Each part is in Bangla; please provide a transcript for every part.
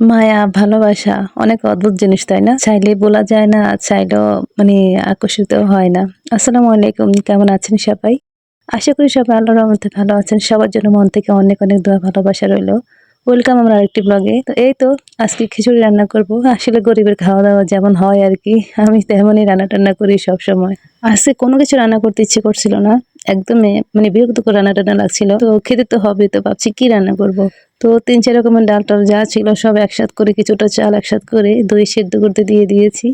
মায়া, ভালোবাসা অনেক অদ্ভুত জিনিস, তাই না? চাইলে বলা যায় না, চাইলেও মানে আকর্ষিত হয় না। আসসালামু আলাইকুম, কেমন আছেন সবাই? আশা করি সবাই আল্লাহর রহমতে ভালো আছেন। সবার জন্য মন থেকে অনেক অনেক দোয়া, ভালোবাসা রইল। ওয়েলকাম আমার আরেকটি ব্লগে তো এই তো, আজকে খিচুড়ি রান্না করব। আসলে গরিবের খাওয়া দাওয়া যেমন হয় আর কি, আমি তেমনই রান্না টান্না করি সব সময় আজকে কোনো কিছু রান্না করতে ইচ্ছে করছিল না। একদমই মানে বিরক্তকর রান্না টান্না লাগছিল। তো খেতে তো হবে, তো ভাবছি কি রান্না করব? তো তিন চার রকমের ডাল টাল যা ছিল সব একসাথ করে, কিছুটা চাল একসাথ করে দই সেদ্ধ করতে দিয়ে দিয়েছি।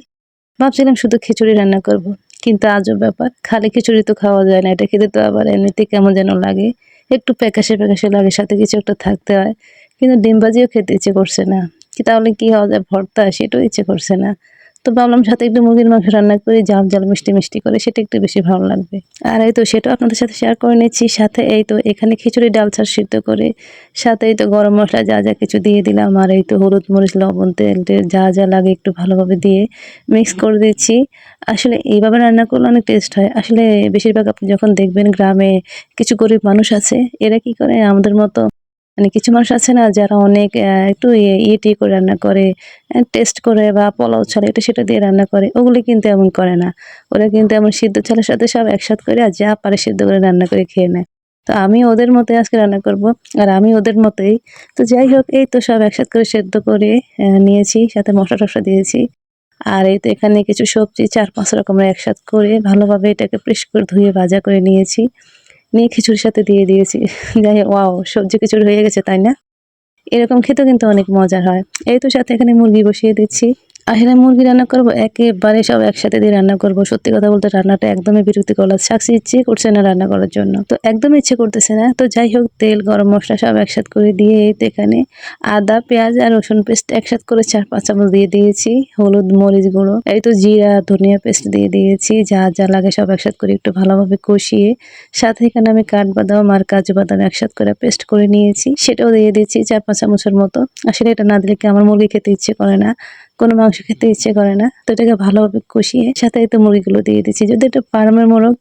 ভাবছিলাম শুধু খিচুড়ি রান্না করব। কিন্তু আজও ব্যাপার, খালি খিচুড়ি তো খাওয়া যায় না। এটা খেতে তো আবার এমনিতে কেমন যেন লাগে। একটু প্যাকাশে প্যাকাশে লাগে, সাথে কিছু একটা থাকতে হয়। কিন্তু ডিম ভাজিও খেতে ইচ্ছে করছে না। কি তাহলে কি হওয়া যায় ভর্তা, সেটাও ইচ্ছে করছে না। তো ভাবলাম সাথে একটু মুরগির মাংস রান্না করি জাল জাল মিষ্টি মিষ্টি করে, সেটা একটু বেশি ভালো লাগবে। আর এই তো সেটাও আপনাদের সাথে শেয়ার করে নিচ্ছি। সাথে এই তো এখানে খিচুড়ি ডাল ছাড় সিদ্ধ করে, সাথে এই তো গরম মশলা যা যা কিছু দিয়ে দিলাম, আর এই তো হলুদ মরিচ, লবণ, তেল যা যা লাগে একটু ভালোভাবে দিয়ে মিক্স করে দিচ্ছি। আসলে এইভাবে রান্না করলে অনেক টেস্ট হয়। আসলে বেশিরভাগ আপনি যখন দেখবেন গ্রামে কিছু গরিব মানুষ আছে, এরা কি করে আমাদের মতো মানে কিছু মানুষ আছে না যারা অনেক একটু ইয়ে ইয়ে টিয়ে করে রান্না করে টেস্ট করে বা পোলাও ছাড়া এটা সেটা দিয়ে রান্না করে, ওগুলি কিন্তু এমন করে না। ওরা কিন্তু এমন সিদ্ধ চালের সাথে সব একসাথ করে আর যা পারে সিদ্ধ করে রান্না করে খেয়ে নেয়। তো আমি ওদের মতোই আজকে রান্না করব আর আমি ওদের মতোই। তো যাই হোক, এই তো সব একসাথ করে সেদ্ধ করে নিয়েছি, সাথে মশলা টশলা দিয়েছি। আর এই তো এখানে কিছু সবজি, চার পাঁচ রকমের একসাথ করে ভালোভাবে এটাকে প্রেস করে ধুয়ে ভাজা করে নিয়েছি। নিয়ে খিচুড়ির সাথে দিয়ে দিয়েছি। যাই ওয়াও সবজি খিচুড়ি হয়ে গেছে, তাই না? এরকম খেতে কিন্তু অনেক মজার হয়। এই তো সাথে এখানে মুরগি বসিয়ে দিচ্ছি। আসলে মুরগি রান্না করব, একেবারে সব একসাথে দিয়ে রান্না করব। সত্যি কথা বলতে রান্নাটা একদমই বিরক্তিকর লাগছে। শাকসি ইচ্ছে করছে না রান্না করার জন্য। তো একদম ইচ্ছে করতেছে না। তো যাই হোক, তেল, গরম মশলা সব একসাথে করে দিয়ে এখানে আদা, পেঁয়াজ আর রসুন পেস্ট একসাথে করে চার পাঁচ চামচ দিয়ে দিয়েছি। হলুদ, মরিচ গুঁড়ো, এই তো জিরা, ধনিয়া পেস্ট দিয়ে দিয়েছি। যা যা লাগে সব একসাথে করে একটু ভালোভাবে কষিয়ে, সাথে এখানে আমি কাঠবাদাম আর কাজু বাদাম একসাথে করে পেস্ট করে নিয়েছি। সেটাও দিয়ে দিয়েছি চার পাঁচ চামচের মতো। আসলে এটা না দিলে কি আমার মুরগি খেতে ইচ্ছে করে না। কোনো মাংস খেতে ইচ্ছে করে না। তো এটাকে ভালোভাবে কষিয়ে সাথে তো মুরগিগুলো দিয়ে দিচ্ছি। যদি এটা ফার্মের মোরগ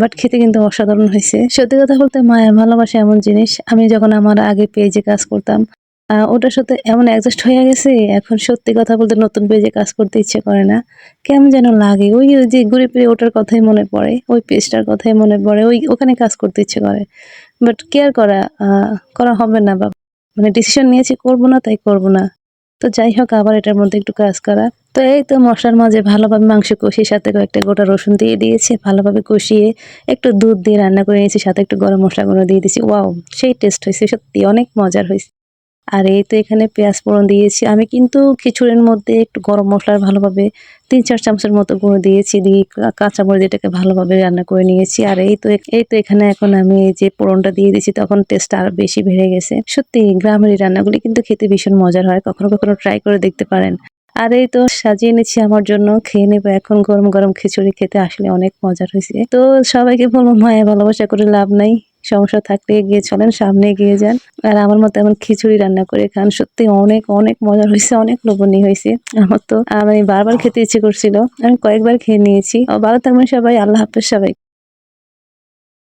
বাট খেতে কিন্তু অসাধারণ হয়েছে। সত্যি কথা বলতে মায়া ভালোবাসা এমন জিনিস। আমি যখন আমার আগে পেজে কাজ করতাম ওটার সাথে এমন অ্যাডজাস্ট হয়ে গেছে, এখন সত্যি কথা বলতে নতুন পেজে কাজ করতে ইচ্ছে করে না। কেমন যেন লাগে। ওই যে ঘুরে ফিরে ওটার কথাই মনে পড়ে, ওই পেজটার কথাই মনে পড়ে, ওই ওখানে কাজ করতে ইচ্ছে করে। বাট কেয়ার করা করা হবে না বা মানে ডিসিশন নিয়েছি, করব না, তাই করব না। তো যাই হোক আবার এটার মধ্যে একটু কাজ করা। তো এই তো মশলার মাঝে ভালোভাবে মাংস কষিয়ে, সাথে কয়েকটা গোটা রসুন দিয়ে দিয়েছি, ভালোভাবে কষিয়ে একটু দুধ দিয়ে রান্না করে নিয়েছি, সাথে একটু গরম মশলা গুঁড়ো দিয়ে দিয়েছি। ওয়াও, সেই টেস্ট হয়েছে, সত্যি অনেক মজার হয়েছে। আর এই তো এখানে পেঁয়াজ ফোড়ন দিয়েছি। আমি কিন্তু খিচুড়ির মধ্যে একটু গরম মশলার ভালোভাবে তিন চার চামচের মতো গুঁড়ো দিয়েছি, দিয়ে কাঁচামরিচ এটাকে ভালোভাবে রান্না করে নিয়েছি। আর এই তো এই তো এখানে এখন আমি এই যে ফোড়নটা দিয়ে দিয়েছি, তখন টেস্টটা আরও বেশি বেড়ে গেছে। সত্যি গ্রামের রান্নাগুলি কিন্তু খেতে ভীষণ মজার হয়, কখনো কখনো ট্রাই করে দেখতে পারেন। আর এই তো সাজিয়ে নিচ্ছি আমার জন্য, খেয়ে নেব এখন গরম গরম খিচুড়ি, খেতে আসলে অনেক মজার হয়েছে। তো সবাইকে বলব মায়া ভালোবাসা করে লাভ নাই। সমস্যা থাকলে এগিয়ে চলেন, সামনে এগিয়ে যান। আর আমার মতো এমন খিচুড়ি রান্না করে খান। সত্যি অনেক অনেক মজার হয়েছে, অনেক লোভনীয় হয়েছে। আমার তো, আমি বারবার খেতে ইচ্ছে করছিল। আমি কয়েকবার খেয়ে নিয়েছি। ভালো থাকবেন সবাই, আল্লাহ হাফেজ সবাই